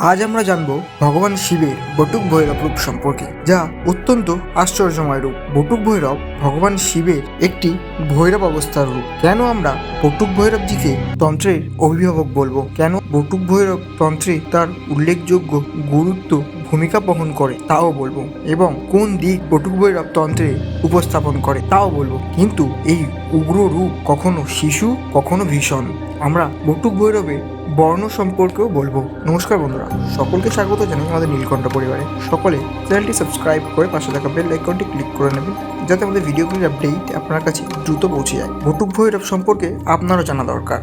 আজ আমরা জানব ভগবান শিবের বটুক ভৈরব রূপ সম্পর্কে, যা অত্যন্ত আশ্চর্যময় রূপ। বটুক ভৈরব ভগবান শিবের একটি ভৈরব অবস্থার রূপ। কেন আমরা বটুক ভৈরবজিকে তন্ত্রের অভিভাবক বলব? কেন বটুক ভৈরব তন্ত্রে তার উল্লেখযোগ্য গুরুত্ব ভূমিকা বহন করে, তাও বলব? এবং কোন দিক বটুক ভৈরব তন্ত্রে উপস্থাপন করে, তাও বলব? কিন্তু এই উগ্র রূপ কখনো শিশু, কখনো ভীষণ। আমরা বটুক ভৈরবের বর্ণ সম্পর্কেও বলব। নমস্কার বন্ধুরা, সকলকে স্বাগত জানাই আমাদের নীলকণ্ঠ পরিবারে। সকলে চ্যানেলটি সাবস্ক্রাইব করে পাশে থাকা বেল আইকনটি ক্লিক করে নেবেন, যাতে আমাদের ভিডিওগুলির আপডেট আপনার কাছে দ্রুত পৌঁছে যায়। বটুক ভৈরব সম্পর্কে আপনারও জানা দরকার।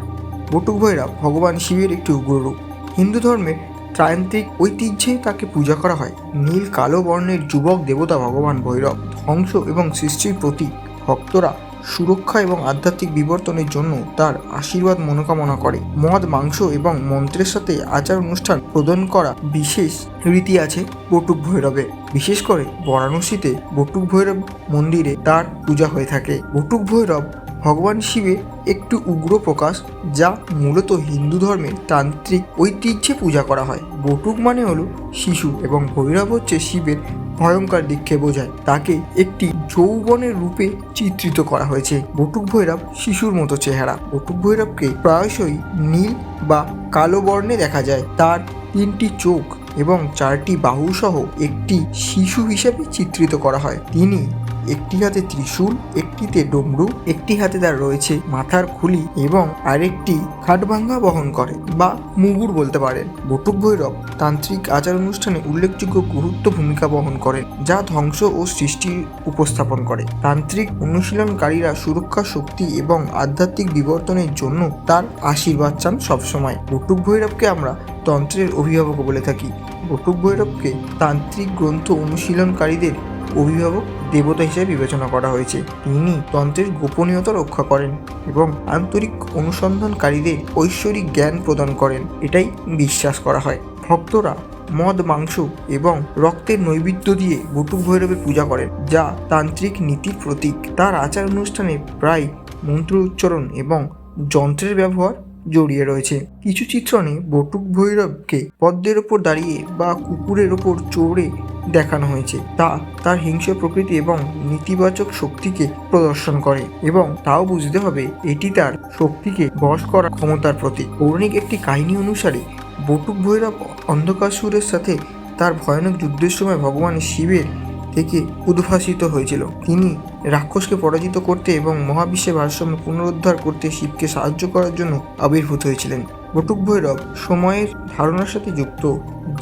বটুক ভৈরব ভগবান শিবের একটি উগ্ররূপ। হিন্দু ধর্মের ত্রান্ত্রিক ঐতিহ্যে তাকে পূজা করা হয়। নীল কালো বর্ণের যুবক দেবতা ভগবান ভৈরব ধ্বংস এবং সৃষ্টির প্রতীক ভক্তরা সুরক্ষা এবং আধ্যাত্মিক বিবর্তনের জন্য তার আশীর্বাদ মনোকামনা করে। মদ, মাংস এবং মন্ত্রের সাথে আচার অনুষ্ঠান প্রদান করা বিশেষ রীতি আছে বটুক ভৈরবে। বিশেষ করে বারাণসীতে বটুক ভৈরব মন্দিরে তার পূজা হয়ে থাকে। বটুক ভৈরব ভগবান শিবের একটু উগ্র প্রকাশ যা মূলত হিন্দু ধর্মের তান্ত্রিক ঐতিহ্যে পূজা করা হয়। বটুক মানে হলো শিশু এবং ভৈরব হচ্ছে শিবের ভয়ঙ্কর দিককে বোঝায়। তাকে একটি যৌবনের রূপে চিত্রিত করা হয়েছে। বটুক ভৈরব শিশুর মতো চেহারা। বটুক ভৈরবকে প্রায়শই নীল বা কালো বর্ণে দেখা যায়। তার তিনটি চোখ এবং চারটি বাহু সহ একটি শিশু হিসেবে চিত্রিত করা হয়। তিনি একটি হাতে ত্রিশূল, একটিতে ডমরু, একটি হাতে তার রয়েছে মাথার খুলি এবং আরেকটি খাটভাঙ্গা বহন করে বা মুগুর বলতে পারেন। বটুক ভৈরব তান্ত্রিক আচার অনুষ্ঠানে উল্লেখযোগ্য গুরুত্ব ভূমিকা বহন করেন, যা ধ্বংস ও সৃষ্টির উপস্থাপন করে। তান্ত্রিক অনুশীলনকারীরা সুরক্ষা, শক্তি এবং আধ্যাত্মিক বিবর্তনের জন্য তার আশীর্বাদ চান সবসময়। বটুক ভৈরবকে আমরা তন্ত্রের অভিভাবক বলে থাকি। বটুক ভৈরবকে তান্ত্রিক গ্রন্থ অনুশীলনকারীদের অভিভাবক দেবতা হিসেবে বিবেচনা করা হয়েছে। তিনি তন্ত্রের গোপনীয়তা রক্ষা করেন এবং আন্তরিক অনুসন্ধানকারীদের ঐশ্বরিক জ্ঞান প্রদান করেন। এটাই বিশ্বাস করা হয়। ভক্তরা মদ, মাংস এবং রক্তের নৈবেদ্য দিয়ে বটুক ভৈরবের পূজা করেন, যা তান্ত্রিক নীতির প্রতীক। তার আচার অনুষ্ঠানে প্রায় মন্ত্র উচ্চারণ এবং যন্ত্রের ব্যবহার জড়িয়ে রয়েছে। কিছু চিত্রণে বটুক ভৈরবকে পদ্মের ওপর দাঁড়িয়ে বা কুকুরের ওপর চড়ে দেখানো হয়েছে। তা তার হিংস্র প্রকৃতি এবং নেতিবাচক শক্তিকে প্রদর্শন করে এবং তাও বুঝতে হবে এটি তার শক্তিকে বশ করার ক্ষমতার প্রতীক। পৌরাণিক একটি কাহিনী অনুসারে বটুক ভৈরব অন্ধকাসুরের সাথে তার ভয়ানক যুদ্ধের সময় ভগবান শিবের থেকে উদ্ভাসিত হয়েছিল। তিনি রাক্ষসকে পরাজিত করতে এবং মহাবিশ্বের ভারসাম্য পুনরুদ্ধার করতে শিবকে সাহায্য করার জন্য আবির্ভূত হয়েছিলেন। বটুক ভৈরব সময়ের ধারণার সাথে যুক্ত,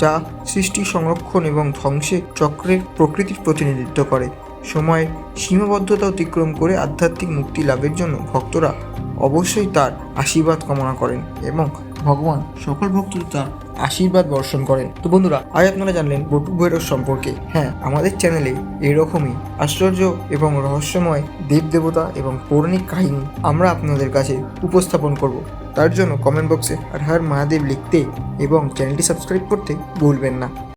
যা সৃষ্টি, সংরক্ষণ এবং ধ্বংসের চক্রের প্রকৃতির প্রতিনিধিত্ব করে। সময়ের সীমাবদ্ধতা অতিক্রম করে আধ্যাত্মিক মুক্তি লাভের জন্য ভক্তরা অবশ্যই তার আশীর্বাদ কামনা করেন এবং ভগবান সকল ভক্তদের তার আশীর্বাদ বর্ষণ করেন। তো বন্ধুরা, আজ আপনারা জানলেন বটুক ভৈরব সম্পর্কে। হ্যাঁ আমাদের চ্যানেলে এরকমই আশ্চর্য এবং রহস্যময় দেবদেবতা এবং পৌরাণিক কাহিনী আমরা আপনাদের কাছে উপস্থাপন করব। তার জন্য কমেন্ট বক্সে আর হার মহাদেব লিখতে এবং চ্যানেলটি সাবস্ক্রাইব করতে ভুলবেন না।